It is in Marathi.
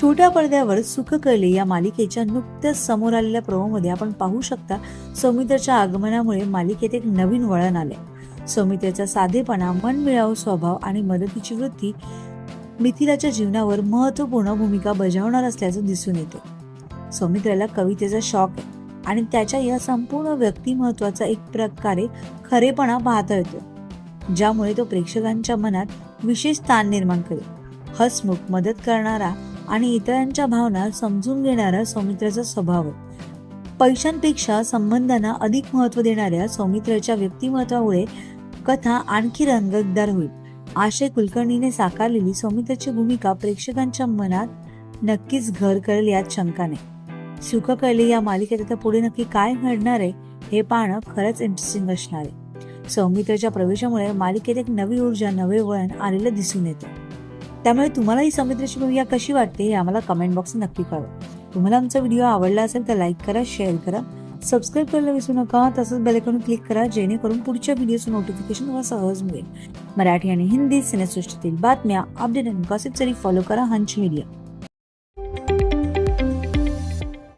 छोट्या पडद्यावर सुखकले या मालिकेच्या नुकत्याच समोर आलेल्या प्रोमोमध्ये आपण पाहू शकता सौमित्रच्या आगमनामुळे मालिकेत एक नवीन वळण आले सौमित्रचा साधेपणा मनमिळावू स्वभाव आणि मदतीची वृत्ती मिथिलाच्या जीवनावर महत्त्वपूर्ण भूमिका बजावणार असल्याचं दिसून येते. सौमित्राला कवितेचा शॉक आहे आणि त्याच्या या संपूर्ण व्यक्तिमत्वाचा एक प्रकारे खरेपणा पाहता येतो ज्यामुळे तो प्रेक्षकांच्या मनात विशेष स्थान निर्माण करेल. हसमुख मदत करणारा आणि इतरांच्या भावना समजून घेणारा सौमित्राचा स्वभाव. पैशांपेक्षा संबंधांना अधिक महत्त्व देणाऱ्या सौमित्राच्या व्यक्तिमत्वामुळे कथा आणखी रंगतदार होईल. आशय कुलकर्णीने साकारलेली सौमित्राची भूमिका प्रेक्षकांच्या मनात नक्कीच घर करेल यात शंका नाही सुख कळले या मालिकेत आता पुढे नक्की काय घडणार आहे हे पाहणं खरंच इंटरेस्टिंग असणार आहे. सौमित्राच्या प्रवेशामुळे मालिकेत एक नवी ऊर्जा नवे वळण आलेलं दिसून येतं. त्यामुळे तुम्हाला ही सौमित्राची भूमिका कशी वाटते हे आम्हाला कमेंट बॉक्स नक्की कळवा. तुम्हाला आमचा व्हिडिओ आवडला असेल तर लाईक करा शेअर करा. सबस्क्राईब करायला विसरू नका. तसंच बेलकॉन क्लिक करा जेणेकरून पुढच्या व्हिडिओचं नोटिफिकेशन तुम्हाला सहज मिळेल. मराठी आणि हिंदी सिनेसृष्टीतील बातम्या अपडेट आणि गॉसिपसाठी फॉलो करा हंच मीडिया